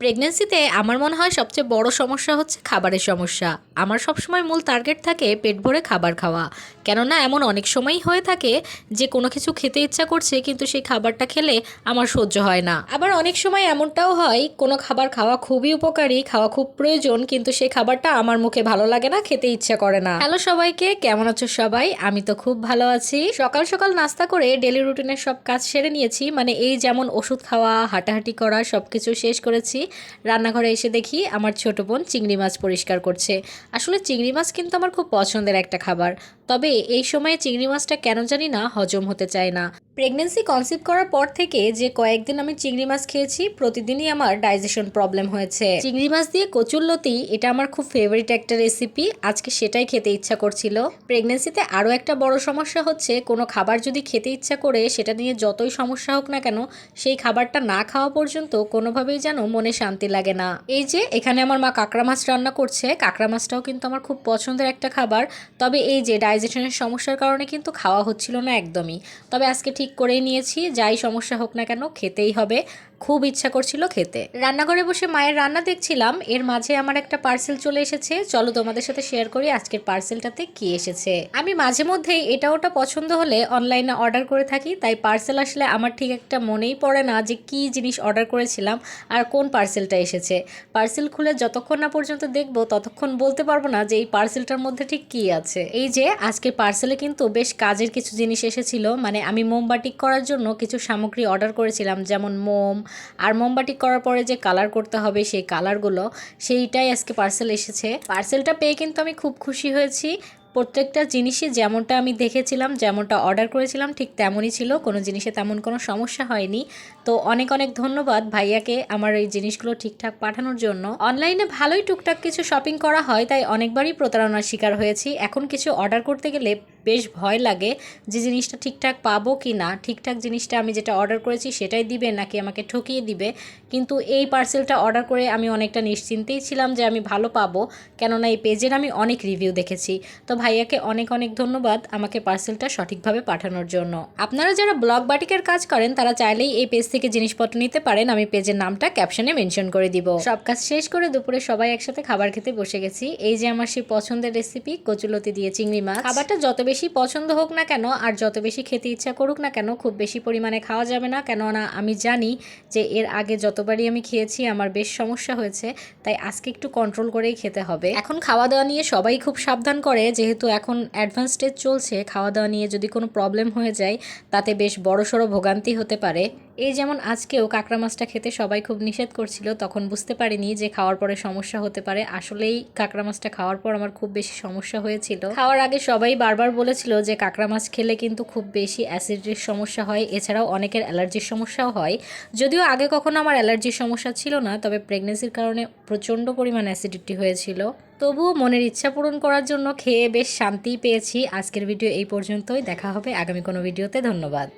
প্রেগনেন্সিতে আমার মনে হয় সবচেয়ে বড় সমস্যা হচ্ছে খাবারের সমস্যা। আমার সবসময় মূল টার্গেট থাকে পেট ভরে খাবার খাওয়া। কেননা এমন অনেক সময়ই হয়ে থাকে যে কোনো কিছু খেতে ইচ্ছা করছে কিন্তু সেই খাবারটা খেলে আমার সহ্য হয় না। আবার অনেক সময় এমনটাও হয়, কোনো খাবার খাওয়া খুবই উপকারী, খাওয়া খুব প্রয়োজন কিন্তু সেই খাবারটা আমার মুখে ভালো লাগে না, খেতে ইচ্ছা করে না। হ্যালো সবাইকে, কেমন আছো সবাই? আমি তো খুব ভালো আছি। সকাল সকাল নাস্তা করে ডেলি রুটিনের সব কাজ সেরে নিয়েছি। মানে এই যেমন ওষুধ খাওয়া, হাঁটাহাঁটি করা সব কিছু শেষ করেছি। রান্নাঘরে এসে দেখি আমার ছোট বোন চিংড়ি মাছ পরিষ্কার করছে। আসলে চিংড়ি মাছ কিন্তু আমার খুব পছন্দের একটা খাবার। তবে এই সময়ে চিংড়ি মাছটা কেন জানি না হজম হতে চায় না। প্রেগনেন্সি কনসিভ করার পর থেকে যে কয়েকদিন আমি চিংড়ি মাছ খেয়েছি, প্রতিদিনই আমার ডাইজেশন প্রবলেম হয়েছে। চিংড়ি মাছ দিয়ে কচুরলতি এটা আমার খুব ফেভারিট একটা রেসিপি আজকে সেটাই খেতে ইচ্ছা করছিল। প্রেগনেন্সিতে আরও একটা বড় সমস্যা হচ্ছে, কোনো খাবার যদি খেতে ইচ্ছা করে, সেটা নিয়ে যতই সমস্যা হোক না কেন, সেই খাবারটা না খাওয়া পর্যন্ত কোনোভাবেই যেন মনে শান্তি লাগে না। এই যে, এখানে আমার মা কাঁকড়া মাছ রান্না করছে। কাঁকড়া মাছটাও কিন্তু আমার খুব পছন্দের একটা খাবার। তবে এই যে ডাইজেশনের সমস্যার কারণে কিন্তু খাওয়া হচ্ছিল না একদমই। তবে আজকে ঠিক করেই নিয়েছি, যাই সমস্যা হোক না কেন, খেতেই হবে। খুব ইচ্ছা করছিল খেতে। রান্নাঘরে বসে মায়ের রান্না দেখছিলাম, এর মাঝে আমার একটা পার্সেল চলে এসেছে। চলো তোমাদের সাথে শেয়ার করি আজকের পার্সেলটাতে কি এসেছে। আমি মাঝে মধ্যেই এটা ওটা পছন্দ হলে অনলাইনে অর্ডার করে থাকি, তাই পার্সেল আসলে আমার ঠিক একটা মনেই পড়ে না যে কি জিনিস অর্ডার করেছিলাম আর কোন পার্সেলটা এসেছে। পার্সেল খুলে যতক্ষণ না পর্যন্ত দেখব, ততক্ষণ বলতে পারব না যে এই পার্সেলটার মধ্যে ঠিক কি আছে। এই যে আজকের পার্সেলে কিন্তু বেশ কাজের কিছু জিনিস এসেছিল। মানে আমি মোমবাটিক করার জন্য কিছু সামগ্রী অর্ডার করেছিলাম, যেমন মোম। আর মোমবাটিক করার পরে যে কালার করতে হবে সেই কালারগুলো সেইটাই আজকে পার্সেল এসেছে। পার্সেলটা পেয়ে কিন্তু আমি খুব খুশি হয়েছি। প্রত্যেকটা জিনিসই যেমনটা আমি দেখেছিলাম, যেমনটা অর্ডার করেছিলাম, ঠিক তেমনই ছিল। কোনো জিনিসে তেমন কোনো সমস্যা হয়নি। তো অনেক অনেক ধন্যবাদ ভাইয়াকে আমার এই জিনিসগুলো ঠিকঠাক পাঠানোর জন্য। অনলাইনে ভালোই টুকটাক কিছু শপিং করা হয়, তাই অনেকবারই প্রতারণার শিকার হয়েছি। এখন কিছু অর্ডার করতে গেলে বেশ ভয় লাগে যে জিনিসটা ঠিকঠাক পাবো কি না, ঠিকঠাক জিনিসটা আমি যেটা অর্ডার করেছি সেটাই দিবে নাকি আমাকে ঠকিয়ে দিবে? কিন্তু এই পার্সেলটা অর্ডার করে আমি অনেকটা নিশ্চিন্তেই ছিলাম যে আমি ভালো পাবো, কেননা এই পেজের আমি অনেক রিভিউ দেখেছি। তো ভাইয়াকে অনেক অনেক ধন্যবাদ আমাকে পার্সেলটা সঠিকভাবে পাঠানোর জন্য। আপনারা যারা ব্লগ বাটিকের কাজ করেন, তারা চাইলেই এই পেজ থেকে জিনিসপত্র নিতে পারেন, আমি পেজের নামটা ক্যাপশনে মেনশন করে দিব। সব কাজ শেষ করে দুপুরে সবাই একসাথে খাবার খেতে বসে গেছি। এই যে আমার সেই পছন্দের রেসিপি কচুলতি দিয়ে চিংড়ি মাছ। খাবারটা যত বেশি পছন্দ হোক না কেন আর যত বেশি খেতে ইচ্ছা করুক না কেন, খুব বেশি পরিমাণে খাওয়া যাবে না। কেননা আমি জানি যে এর আগে যতবারই আমি খেয়েছি আমার বেশ সমস্যা হয়েছে, তাই আজকে একটু কন্ট্রোল করেই খেতে হবে। এখন খাওয়া দাওয়া নিয়ে সবাই খুব সাবধান করে, যেহেতু এখন অ্যাডভান্স স্টেজ চলছে খাওয়া দাওয়া নিয়ে যদি কোনো প্রবলেম হয়ে যায়, তাতে বেশ বড়সড় ভোগান্তি হতে পারে। এই যেমন আজকেও কাঁকড়া মাছটা খেতে সবাই খুব নিষেধ করছিল, তখন বুঝতে পারিনি যে খাওয়ার পরে সমস্যা হতে পারে। আসলেই কাঁকড়া মাছটা খাওয়ার পর আমার খুব বেশি সমস্যা হয়েছিল। খাওয়ার আগে সবাই বারবার বলেছিল যে কাঁকড়া মাছ খেলে কিন্তু খুব বেশি অ্যাসিডিটির সমস্যা হয়, এছাড়াও অনেকের অ্যালার্জির সমস্যাও হয়। যদিও আগে কখনো আমার অ্যালার্জির সমস্যা ছিল না, তবে প্রেগনেন্সির কারণে প্রচণ্ড পরিমাণ অ্যাসিডিটি হয়েছিল। তবুও মনের ইচ্ছা পূরণ করার জন্য খেয়ে বেশ শান্তি পেয়েছি। আজকের ভিডিও এই পর্যন্তই, দেখা হবে আগামী কোনো ভিডিওতে, ধন্যবাদ।